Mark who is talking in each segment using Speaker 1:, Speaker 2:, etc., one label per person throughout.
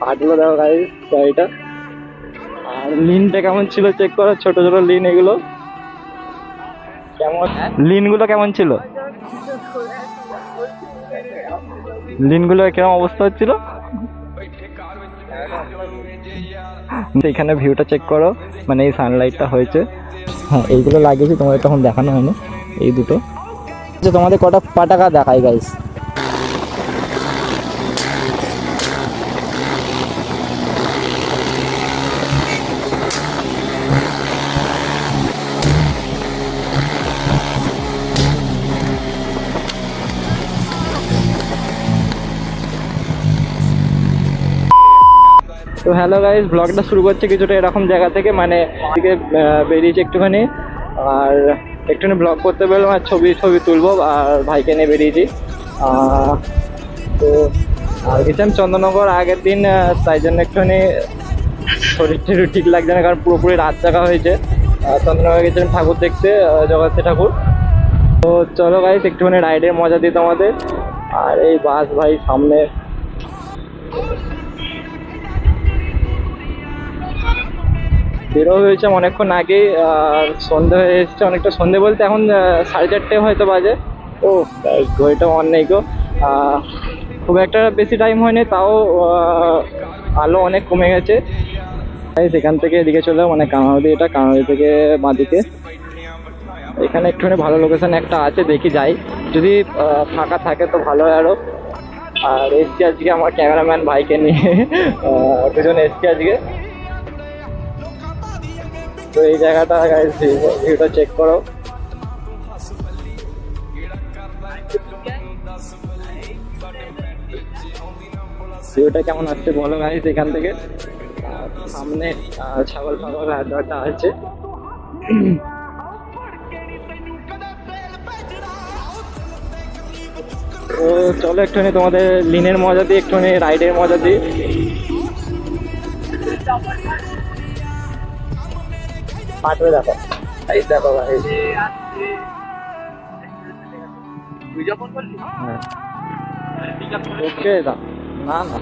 Speaker 1: পাটগুলো দেখো গাড়ি গাড়িটা। আর লিনটা কেমন ছিল চেক করো, ছোট ছোট লিন এগুলো। কেমন? লিনগুলো কেমন ছিল? লিনগুলো কেমন অবস্থা হচ্ছিল? এখানে ভিউটা চেক করো মানে এই সানলাইটটা হয়েছে। হ্যাঁ এইগুলো লাগিয়েছি, তোমাদের তখন দেখানো হয়নি। এই দুটো। আচ্ছা তোমাদের কটা পাটাকা দেখাই গাইস তো হ্যালো গাইস ব্লগটা শুরু করছে কিছুটা এরকম জায়গা থেকে মানে দিকে আহ, বেরিয়েছি একটুখানি। আর একটুখানি ব্লগ করতে পারলাম আর ছবি ছবি তুলবো আর ভাইকে নিয়ে বেরিয়েছি। তো আর গেছিলাম চন্দননগর আগের দিন তাই জন্য একটুখানি শরীর টরীর ঠিক লাগছে না কারণ পুরোপুরি রাত জাগা হয়েছে। আহ, চন্দননগর গেছিলাম ঠাকুর দেখতে জগন্নাথ ঠাকুর। তো চলো গাইস একটুখানি রাইডের মজা দিই তোমাদের। আর এই বাস ভাই সামনে। বেরো হয়েছে অনেকক্ষণ আগেই, আর সন্ধে হয়ে এসছে অনেকটা সন্ধে বলতে এখন সাড়ে চারটে হয়তো বাজে। ও ঘড়িটা অন নেই গো। খুব একটা বেশি টাইম হয়নি, তাও আলো অনেক কমে গেছে। তাই সেখান থেকে এদিকে চলে মানে কানাড়ি এটা কানাড়ি থেকে বাঁদিকে। এখানে একটুখানি ভালো লোকেশন একটা আছে, দেখি যাই। যদি ফাঁকা থাকে তো ভালো হয় আরও। আর এসছি আজকে আমার ক্যামেরাম্যান ভাইকে নিয়ে দুজন এসছি আজকে। তো এই জায়গাটা ভিউটা চেক করো। ভিউটা কেমন আসছে বলো গাইস এখান থেকে? সামনে ছাগল ফাগল হাটটা আছে। তো চলো একটুখানি তোমাদের লিনের মজা দিই একটুখানি রাইডের মজা দিই পাঠবে দেখো। এই দেখো ভাই। হ্যাঁ। ওকে দা না না।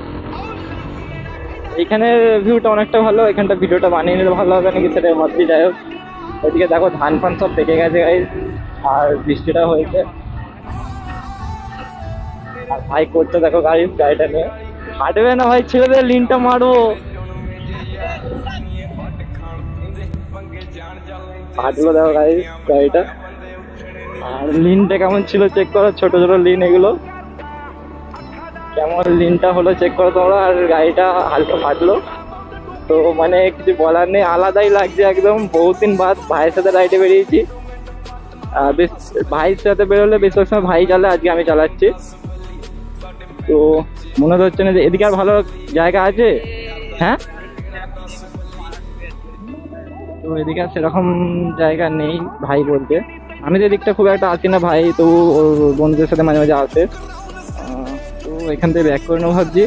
Speaker 1: এইখানে ভিউটা অনেকটা ভালো এখানটা ভিডিওটা বানিয়ে নিলে ভালো হবে নাকি সেটা ভাবছি যাই হোক। ওইদিকে দেখো ধান ফান সব পেকে গেছে গাই আর বৃষ্টিটা হয়েছে। আর ভাই করতে দেখো গাড়ি গাড়িটা নিয়ে। হাঁটবে না ভাই ছেড়ে দে লিনটা মারবো। হাঁটলো দেখো গাড়ি গাড়িটা। আর লিনটা কেমন ছিল চেক করো, ছোট ছোট লিন এগুলো। কেমন লিনটা হলো চেক করো তোমরা, আর গাড়িটা হালকা ফাটলো। তো মানে কিছু বলার নেই, আলাদাই লাগছে একদম। বহুত দিন বাদ ভাইয়ের সাথে রাইডে বেরিয়েছি। বেশ, ভাইয়ের সাথে বেরোলে বেশিরভাগ সময় ভাই চালে, আজকে আমি চালাচ্ছি। তো মনে হচ্ছে না যে এদিকে আর ভালো জায়গা আছে? হ্যাঁ? তো এদিকে সেরকম জায়গা নেই ভাই বলতে। আমি তো এদিকটা খুব একটা আসি না ভাই, তো ওর বন্ধুদের সাথে মাঝে মাঝে আসে। তো এখান থেকে ব্যাক করে নেব ভাবছি।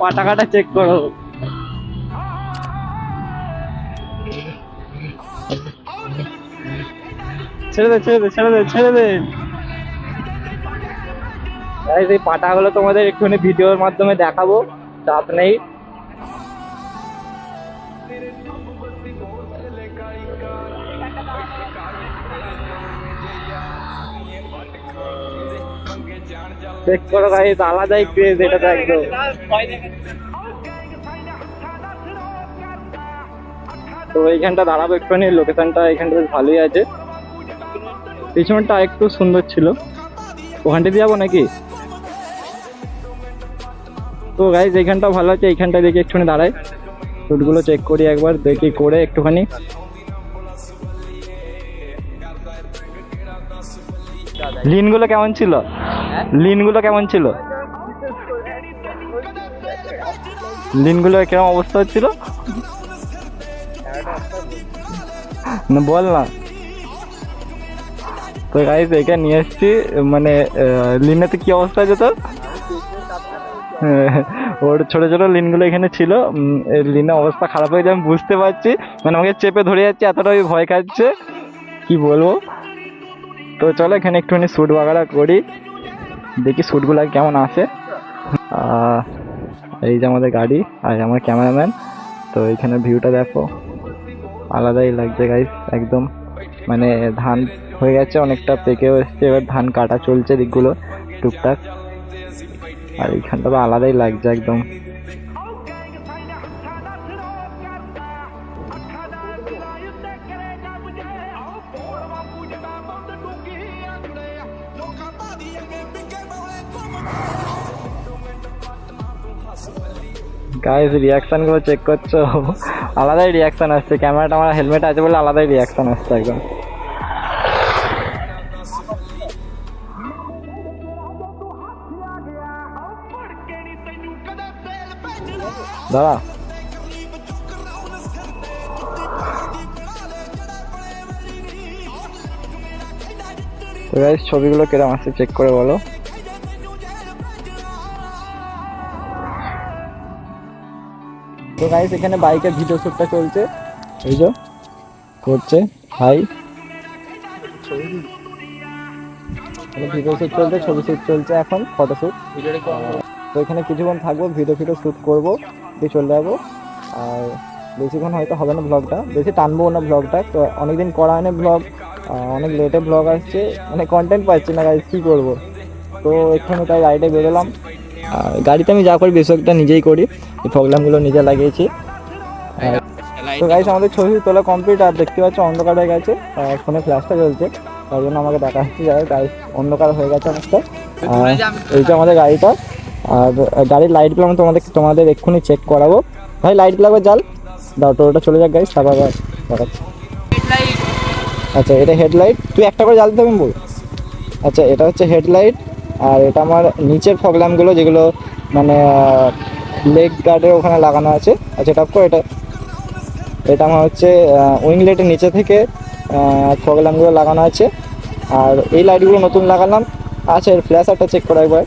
Speaker 1: পাটাকাটা চেক করো। ছেড়ে দে ছেড়ে দে ছেড়ে দে ছেড়ে দে। এই পাটাগুলো তোমাদের একটুখানি ভিডিওর মাধ্যমে দেখাবো, চাপ নেই। চেক করো গাইস আলাদাই ক্রেজ এটা তো তো এইখানটা দাঁড়াবো একটুখানি লোকেশনটা এখানটা বেশ ভালোই আছে। পিছনটা একটু সুন্দর ছিল। ওখানটা দিয়ে যাব নাকি? তো গাইজ এইখানটা ভালো আছে এইখানটা দেখি একটুখানি দাঁড়াই। রুটগুলো চেক করি একবার, দেখি করে একটুখানি। লিনগুলো কেমন ছিল? লিনগুলো কেমন ছিল? লিনগুলো কেমন অবস্থা হচ্ছিল? না, বল না। তো গাইজ এখানে নিয়ে এসছি মানে লিনেতে কি অবস্থা আছে তোর? ওর ছোট ছোট লিনগুলো এখানে ছিল। লিনের অবস্থা খারাপ হয়ে আমি বুঝতে পারছি। মানে আমাকে চেপে ধরে যাচ্ছে, এতটাই ভয় খাচ্ছে। কি বলব? তো চলো এখানে একটুখানি শ্যুট বাগারা করি। দেখি শ্যুটগুলো কেমন আসে এই যে আমাদের গাড়ি আর আমার ক্যামেরাম্যান তো এখানে ভিউটা দেখো। আলাদাই লাগছে গাইস একদম। মানে ধান হয়ে গেছে, অনেকটা পেকেও এসছে। এবার ধান কাটা চলছে দিকগুলো, টুকটাক। আর এইখানটা তো আলাদাই লাগছে একদম। গাইস রিয়াকশনগুলো চেক করছ? আলাদাই রিয়াকশন আসছে। ক্যামেরাটা আমার হেলমেট আছে বলে আলাদাই রিয়াকশন আসছে একদম। দাদা তো গাইস ছবিগুলো কিরম আসছে চেক করে বলো। তো গাইস এখানে বাইকের ভিডিও শ্যুটটা চলছে। এই যে করছে। হাই ভিডিও শ্যুট চলছে ছবি শ্যুট চলছে এখন ফটো শ্যুট তো এখানে কিছুক্ষণ থাকব ভিডিও ফিডিও শ্যুট করব, দিয়ে চলে যাব। আর বেশিক্ষণ হয়তো হবে না ব্লগটা বেশি টানবো না ব্লগটা তো অনেকদিন করা হয় না ব্লগ অনেক লেটে ব্লগ আসছে মানে কন্টেন্ট পাচ্ছি না গাড়ি কী করব? তো এখানে তাই গাড়িটা বেরোলাম। আর গাড়িতে আমি যা করি বেশিরভাগটা নিজেই করি, এই প্রবলেমগুলো নিজে লাগিয়েছি। তো গাইস আমাদের ছবি তোলা কমপ্লিট আর দেখতে পাচ্ছ অন্ধকার হয়ে গেছে ফোনে ফ্ল্যাশটা চলছে, তার জন্য আমাকে দেখা যাচ্ছে যাই গাড়ি অন্ধকার হয়ে গেছে অনেকটা। আর এই যে আমাদের গাড়িটা আর গাড়ির লাইটগুলো আমি তোমাদের তোমাদের এক্ষুনি চেক করাবো। ভাই লাইট লাগবে জাল দাও, টোটোটা চলে যাক গাড়ি তারপর আচ্ছা এটা হেডলাইট তুই একটা করে জ্বালতে হবে বল আচ্ছা এটা হচ্ছে হেডলাইট আর এটা আমার নিচের প্রবলেমগুলো যেগুলো মানে লেগ গার্ডের ওখানে লাগানো আছে। আচ্ছা এটা করে, এটা। এটা আমার হচ্ছে উইংলেটের নিচে থেকে প্রবলেমগুলো লাগানো আছে। আর এই লাইটগুলো নতুন লাগালাম। আচ্ছা এর ফ্ল্যাশ একটা চেক করা একবার।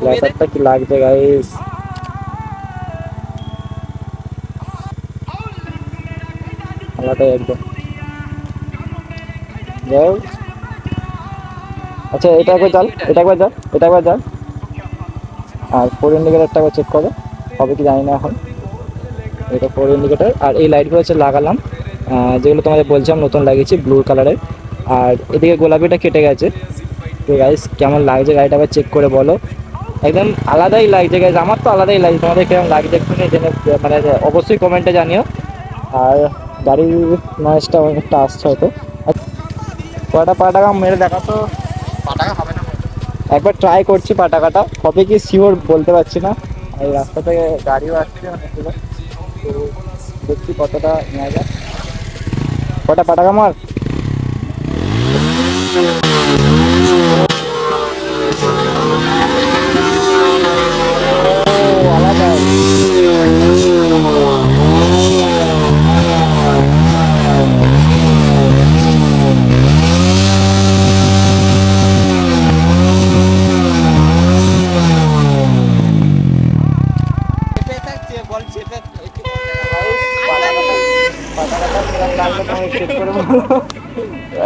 Speaker 1: ফ্ল্যাশারটা কি লাগছে গাইস আলাদা একদম। হোক। আচ্ছা এটা একবার চাল এটা একবার এটা একবার আর ফোর ইন্ডিকেটারটা একবার চেক করো হবে কি জানি না এখন। এটা ফোর ইন্ডিকেটার আর এই লাইটগুলো হচ্ছে লাগালাম। যেগুলো তোমাদের বলছিলাম নতুন লাগিয়েছি ব্লু কালারের আর এদিকে গোলাপিটা কেটে গেছে। তো গাইস কেমন লাগছে গাড়িটা আবার চেক করে বলো। একদম আলাদাই লাগছে গাইস আমার তো আলাদাই লাগছে। তোমাদের কেমন লাগছে একটু জেনে মানে অবশ্যই কমেন্টে জানিও। আর গাড়ির নয়েজটা অনেকটা আসছে হয়তো। কটা পা টাকা মেরে দেখা তো হবে না। একবার ট্রাই করছি পাটাকাটা। কবে কি শিওর বলতে পারছি না। এই রাস্তা থেকে গাড়িও আসছে অনেকগুলো তো দেখছি কতটা নেওয়া যায়। কটা পাটাকা মার?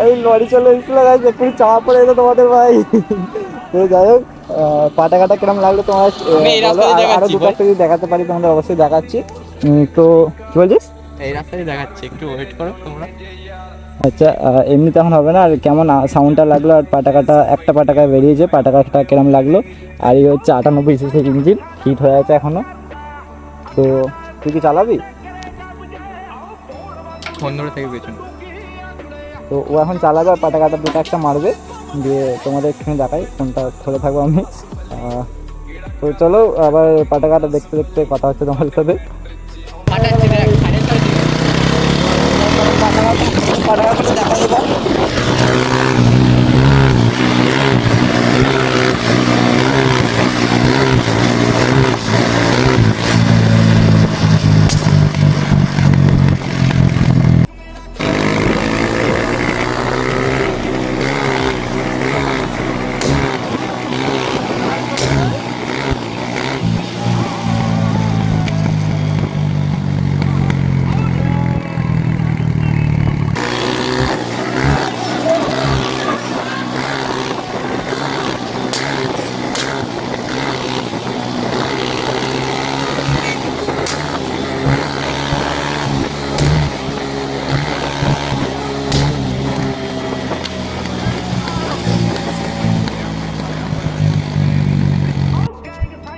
Speaker 1: এই লরি চলে এসেছিল গাছ একটু চাপা পড়ে যেত তোমাদের ভাই। তো যাই হোক পাটা কাটা কিরম লাগল তোমার আর- আরও
Speaker 2: দেখাচ্ছি
Speaker 1: দুটো একটা যদি দেখাতে পারি তোমাদের অবশ্যই দেখাচ্ছি। তো কি বলছিস?
Speaker 2: এই রাস্তায় দেখাচ্ছে একটু ওয়েট করো তোমরা।
Speaker 1: আচ্ছা এমনিতে এখন হবে না আর কেমন সাউন্ডটা লাগল আর পাটাকাটা একটা পাটাকা বেরিয়েছে পাটাকাটা কিরম লাগল। আর এই হচ্ছে আটানব্বই সিসির ইঞ্জিন হিট হয়ে আছে এখনও। তো তুই কি চালাবি?
Speaker 2: ফোন ধরে থেকে পেছনে
Speaker 1: তো ও এখন চালাবে আর পাটা কাটা দুটো একটা মারবে। দিয়ে তোমাদের এখানে দেখাই ফোনটা ধরে থাকব আমি। তো চলো আবার পাটা কাটা দেখতে দেখতে কথা হচ্ছে তোমার সাথে। পাটা কাটা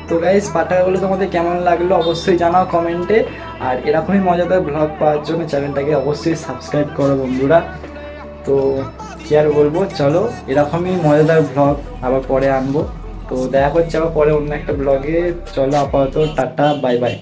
Speaker 1: তো গাইজ পাটাকাগুলো তোমাদের কেমন লাগল অবশ্যই জানাও কমেন্টে আর এরকমই মজাদার ব্লগ পাওয়ার জন্য চ্যানেলটাকে অবশ্যই সাবস্ক্রাইব করো বন্ধুরা। তো কি আর বলব, চলো এরকমই মজাদার ব্লগ আবার পরে আনব। তো দেখা করছে আবার পরে অন্য একটা ব্লগে চলো আপাতত টাটা বাই বাই